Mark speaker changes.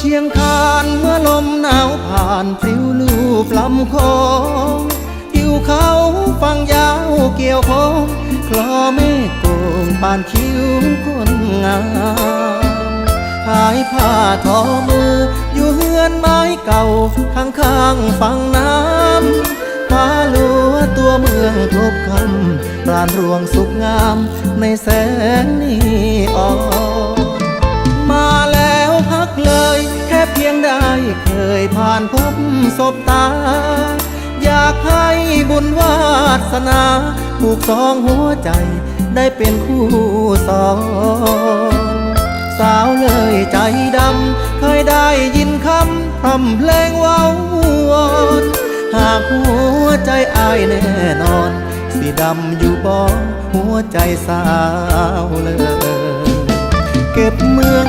Speaker 1: เชียงคานเมื่อลมหนาวผ่านปลิวลูบลำโคงทิวเขาฟังยาวเกี่ยวโคงคลอเมฆโกงปานคิ้วคนงามหายผ้าทอมือ อยู่เฮือนไม้เก่าข้างข้างๆฝั่งน้ำฟ้าลัวตัวเมืองทบคำปรานรวงสุขงามในแสงนีออน เคยผ่านพบศบตา อยากให้บุญวาสนาผูกสองหัวใจได้เป็นคู่สองสาวเลยใจดำ เคยได้ยินคำทำเพลงว้าวอนหากหัวใจอายแน่นอน สีดำอยู่บ่หัวใจสาวเลย เก็บเมือง